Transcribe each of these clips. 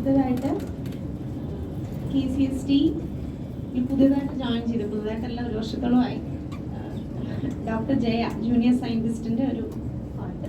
അടുത്തതായിട്ട് K C S T പുതിയതായിട്ട് join ചെയ്ത്. പുതിയതായിട്ടല്ല ഒരു വർഷത്തോളമായി. ഡോക്ടർ ജയ ജൂനിയർ സയന്റിസ്റ്റിന്റെ ഒരു പാട്ട്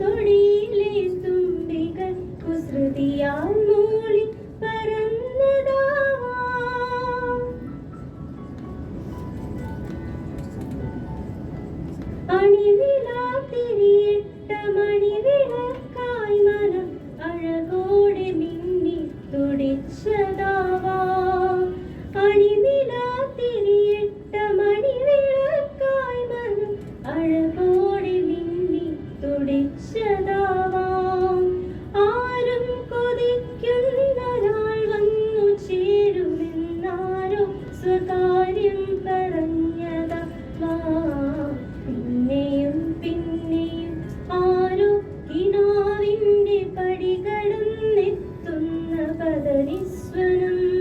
തൊടിയിലെ തുമ്പികൾ കുസൃതിയാൽ മൂളി പറന്നതാവാം അണിവിലാത്തിരിയിട്ട മണിവിളക്കായി മനം അഴകോടെ മിന്നി തുടിച്ചതാവാം. അണിവിലാത്തിരിയിട്ട മണിവിളക്കായി മനം അഴകോടെ വരും